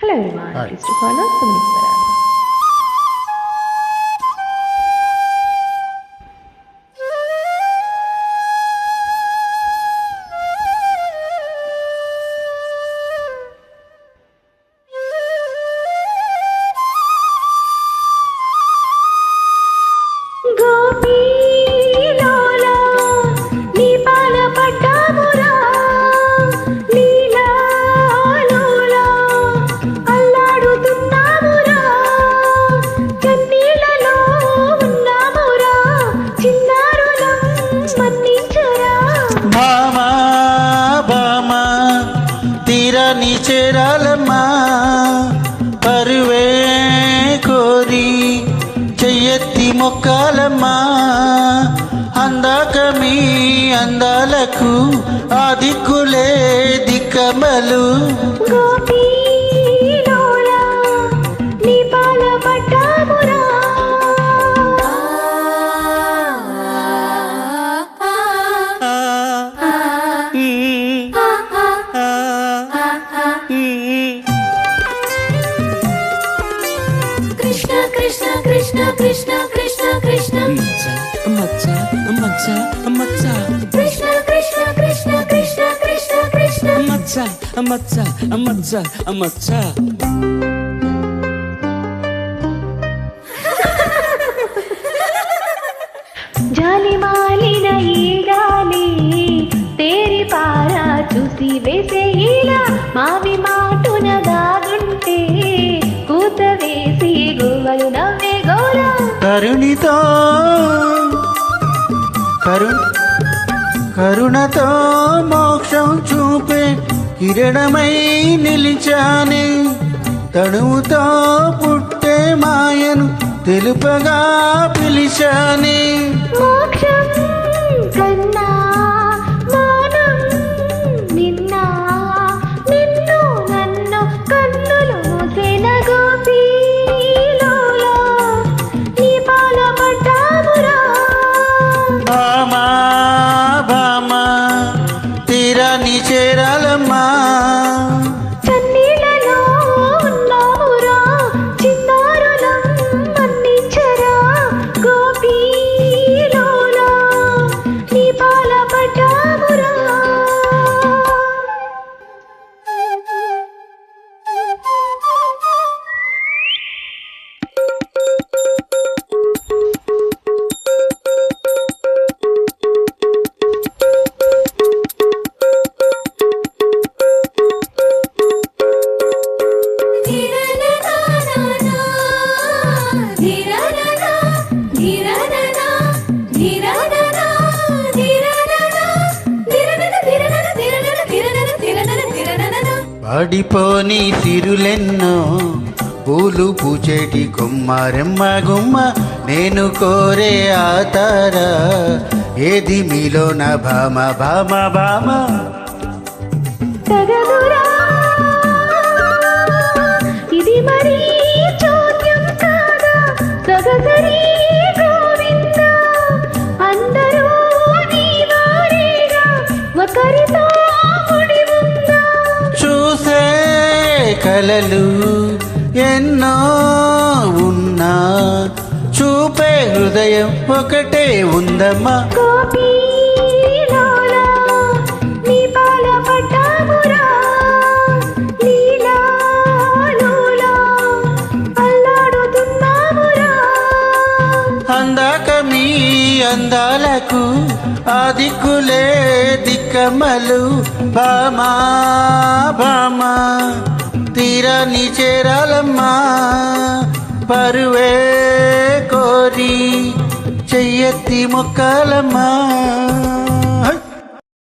Hello everyone, right. please to call us Sumanishwaran. తీరాన్ని చేరాలమ్మా. పరువే కోరి చెయ్యెత్తి మొక్కాలమ్మా. అందాక మీ అందాలకు ఆ దిక్కులే దిక్కమలు. కృష్ణ కృష్ణ కృష్ణ కృష్ణ. మచ్చ మచ్చ మచ్చ కృష్ణ కృష్ణ కృష్ణ కృష్ణ కృష్ణ కృష్ణ. మచ్చ మచ్చ మచ్చ మచ్చ జాలి మాలిన ఈ గాలి తేరి పారా చూసి వేసే ఇలా మావి మాటున దాగుంటే కూత వేసి గువ్వలు నవ్వే కరుణితో కరు కరుణతో మోక్షం చూపే కిరణమై నిలిచాని. తడువుతో పుట్టే మాయను తెలుపగా పిలిచాని. మోక్షం కన్నా వాడిపోని తిరులెన్నో పూలు పూచేటి కొమ్మారెమ్మ గుమ్మ నేను కోరే ఆతార ఏది మీలో నా భామ భామ? భామ కలలు ఎన్నో ఉన్నా. చూపే హృదయం ఒకటే ఉందమ్మా. అందాక మీ అందాలకు ఆ దిక్కులే దిక్కమ్మలు భామా భామా. తీరాన్ని చేరాలమ్మా. పరువే కోరి చెయ్యెత్తి మొక్కాలమ్మా.